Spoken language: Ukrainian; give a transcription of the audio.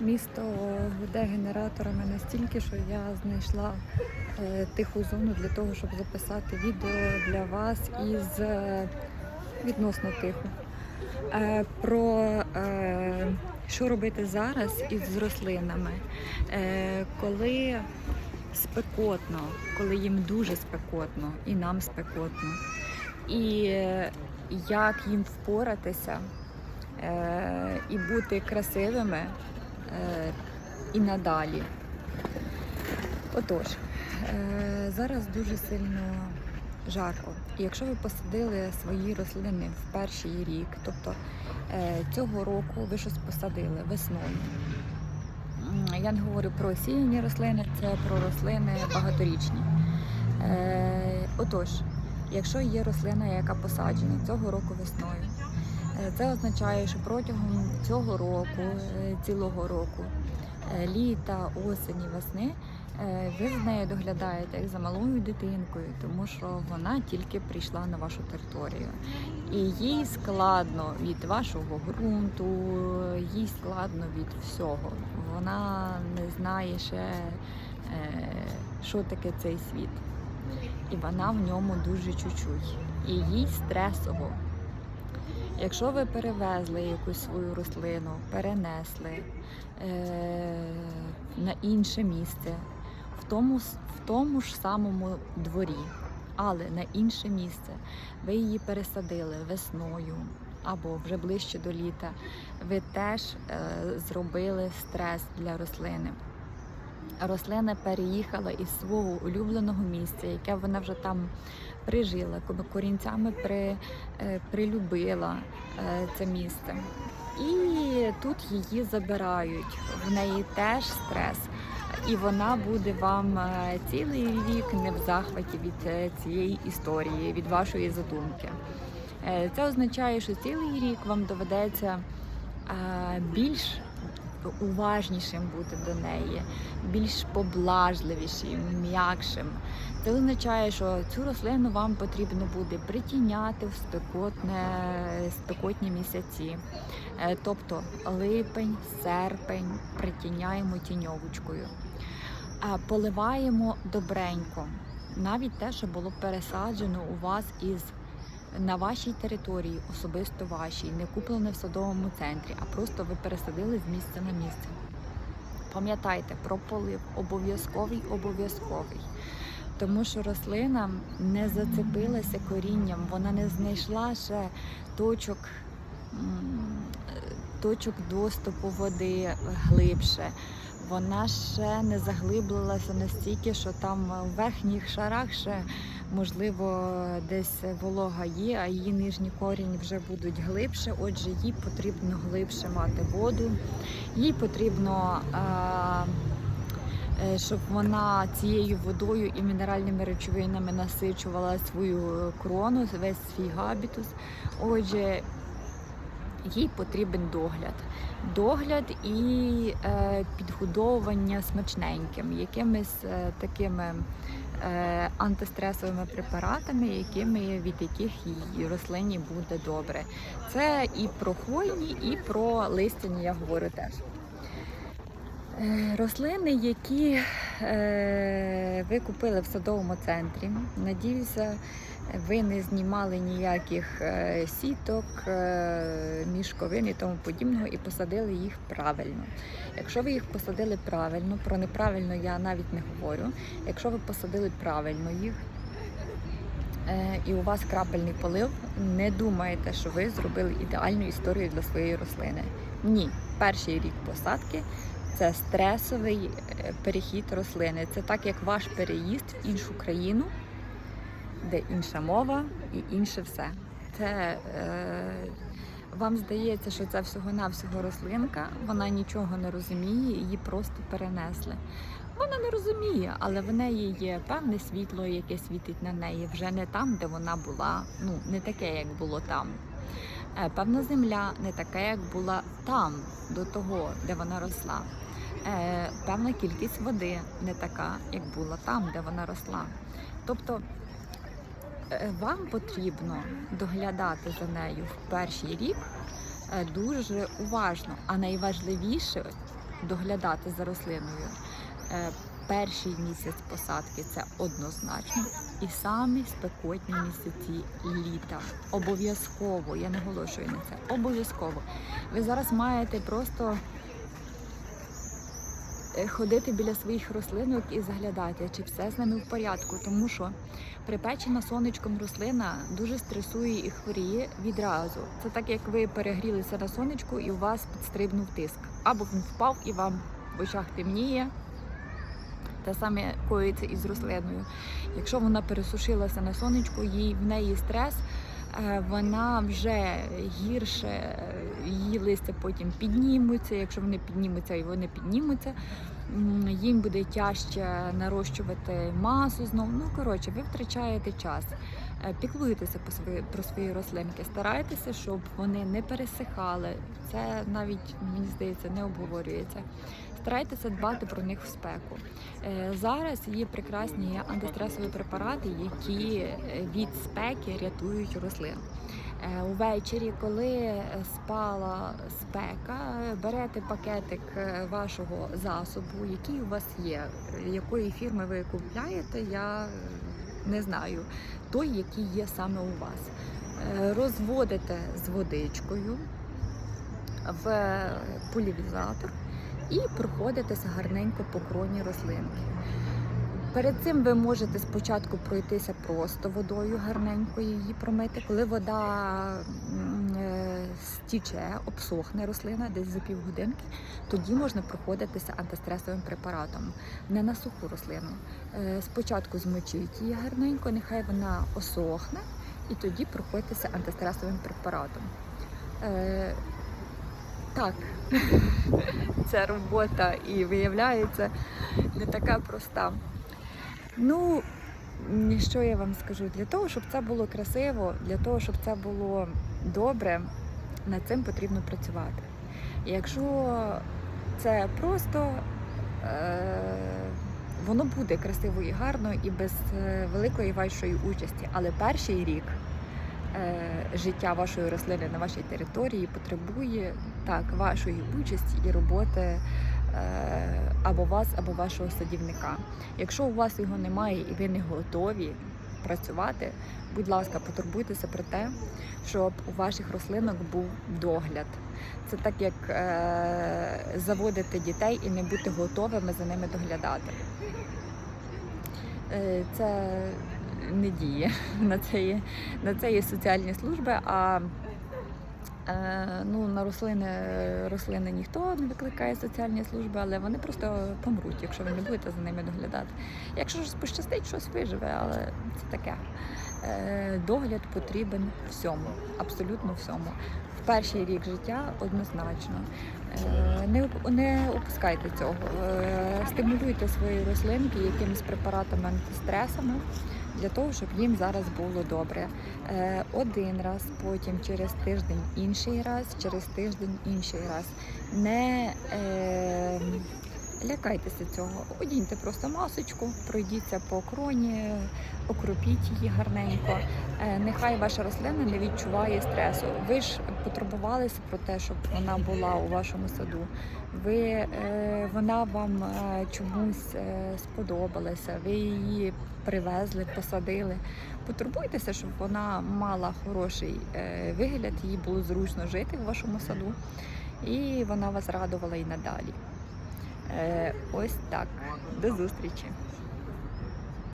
Місто гуде генераторами настільки, що я знайшла е, тиху зону для того, щоб записати відео для вас із е, відносно тихо. Е, Про що робити зараз із рослинами, коли спекотно, коли їм дуже спекотно і нам спекотно. І як їм впоратися і бути красивими і надалі. Отож, е, зараз дуже сильно жарко. І якщо ви посадили свої рослини в перший рік, тобто е, цього року ви щось посадили весною. Я не говорю про осінні рослини, це про рослини багаторічні. Е, отож, якщо є рослина, яка посаджена цього року весною, е, це означає, що протягом цього року, е, цілого року, е, літа, осені, весни, е, ви з нею доглядаєте як за малою дитинкою, тому що вона тільки прийшла на вашу територію. І їй складно від вашого ґрунту, їй складно від всього. Вона не знає ще, е, що таке цей світ. І вона в ньому дуже чуть-чуть. І їй стресово. Якщо ви перевезли якусь свою рослину, перенесли е- на інше місце, в тому, в тому ж самому дворі, але на інше місце, ви її пересадили весною або вже ближче до літа, ви теж е- зробили стрес для рослини. Рослина переїхала із свого улюбленого місця, яке вона вже там прижила, корінцями при, е, прилюбила е, це місце. І тут її забирають. В неї теж стрес. І вона буде вам е, цілий рік не в захваті від цієї історії, від вашої задумки. Це означає, що цілий рік вам доведеться більш уважнішим бути до неї, більш поблажливішим, м'якшим. Це означає, що цю рослину вам потрібно буде притіняти в спекотне, спекотні місяці. Е, Тобто липень, серпень притіняємо тіньовочкою. Поливаємо добренько. Навіть те, що було пересаджено у вас із на вашій території, особисто вашій, не куплене в садовому центрі, а просто ви пересадили з місця на місце. Пам'ятайте про полив обов'язковий, обов'язковий. Тому що рослина не зацепилася корінням, вона не знайшла ще точок, точок доступу води глибше. Вона ще не заглиблилася настільки, що там в верхніх шарах ще можливо десь волога є, а її нижні корінь вже будуть глибше. Отже, їй потрібно глибше мати воду, їй потрібно. Е, щоб вона цією водою і мінеральними речовинами насичувала свою крону, весь свій габітус. Отже, їй потрібен догляд. Догляд і е, підгодовування смачненьким, якимись е, такими е, антистресовими препаратами, якими, від яких їй рослині буде добре. Це і про хвойні, і про листяні я говорю теж. Е, Рослини, які е, ви купили в садовому центрі, надіюся, ви не знімали ніяких е, сіток, е, мішковин і тому подібного і посадили їх правильно. Якщо ви їх посадили правильно, про неправильно я навіть не говорю. Якщо ви посадили правильно їх е, і у вас крапельний полив, не думайте, що ви зробили ідеальну історію для своєї рослини. Ні, перший рік посадки це стресовий перехід рослини. Це так, як ваш переїзд в іншу країну, де інша мова і інше все. Це е, вам здається, що це всього-навсього рослинка, вона нічого не розуміє, її просто перенесли. Вона не розуміє, але в неї є певне світло, яке світить на неї вже не там, де вона була, ну не таке, як було там. Е, Певна земля не така, як була там, до того, де вона росла. Е, Певна кількість води не така, як була там, де вона росла. Тобто вам потрібно доглядати за нею в перший рік е, дуже уважно. А найважливіше доглядати за рослиною. Е, Перший місяць посадки це однозначно, і самі спекотні місяці літа. Обов'язково, я наголошую на це. Обов'язково. Ви зараз маєте просто е, ходити біля своїх рослинок і заглядати, чи все з ними в порядку, тому що припечена сонечком рослина дуже стресує і хворіє відразу. Це так, як ви перегрілися на сонечку і у вас підстрибнув тиск. Або він впав і вам в очах темніє. Те саме коїться і з рослиною. Якщо вона пересушилася на сонечку, їй в неї стрес, е, вона вже гірше, е, її листя потім піднімуться. Якщо вони піднімуться і вони піднімуться, їм буде тяжче нарощувати масу знову. Ну коротше, ви втрачаєте час. Е, Піклуйтеся про свої рослинки, старайтеся, щоб вони не пересихали. Це навіть мені здається не обговорюється. Старайтеся дбати про них в спеку. Е, Зараз є прекрасні антистресові препарати, які е, від спеки рятують рослин. Увечері, коли спала спека, берете пакетик вашого засобу, який у вас є, якої фірми ви купляєте, я не знаю. Той, який є саме у вас. Е, Розводите з водичкою в полівізатор і проходитеся гарненько по кроні рослинки. Перед цим ви можете спочатку пройтися просто водою, гарненько її промити. Коли вода стіче, обсохне рослина десь за півгодинки, тоді можна проходитися антистресовим препаратом. Не на суху рослину. Е, Спочатку змочіть її гарненько, нехай вона осохне, і тоді проходьтеся антистресовим препаратом. Е, Так, ця робота і виявляється не така проста. Ну, що я вам скажу? Для того, щоб це було красиво, для того, щоб це було добре, над цим потрібно працювати. Якщо це просто, е, воно буде красиво і гарно і без е, великої вашої участі. Але перший рік е, життя вашої рослини на вашій території потребує так вашої участі і роботи або вас, або вашого садівника. Якщо у вас його немає і ви не готові працювати, будь ласка, потурбуйтеся про те, щоб у ваших рослинок був догляд. Це так, як е, заводити дітей і не бути готовими за ними доглядати. Е, це не діє. На це є, на це є соціальні служби, а ну, на рослини, рослини ніхто не викликає соціальні служби, але вони просто помруть, якщо ви не будете за ними доглядати. Якщо ж пощастить, щось виживе, але це таке. Е, догляд потрібен всьому, абсолютно всьому. В перший рік життя однозначно. Е, не, не опускайте цього. Е, стимулюйте свої рослинки якимись препаратами антистресами для того, щоб їм зараз було добре. Е, один раз, потім через тиждень інший раз, через тиждень інший раз. Не е, лякайтеся цього. Одіньте просто масочку, пройдіться по кроні, окропіть її гарненько. Е, нехай ваша рослина не відчуває стресу. Ви ж потурбувалися про те, щоб вона була у вашому саду. Ви, е, вона вам е, чомусь сподобалася, ви її привезли, посадили. Потурбуйтеся, щоб вона мала хороший вигляд, їй було зручно жити в вашому саду, і вона вас радувала і надалі. Е, Ось так. До зустрічі!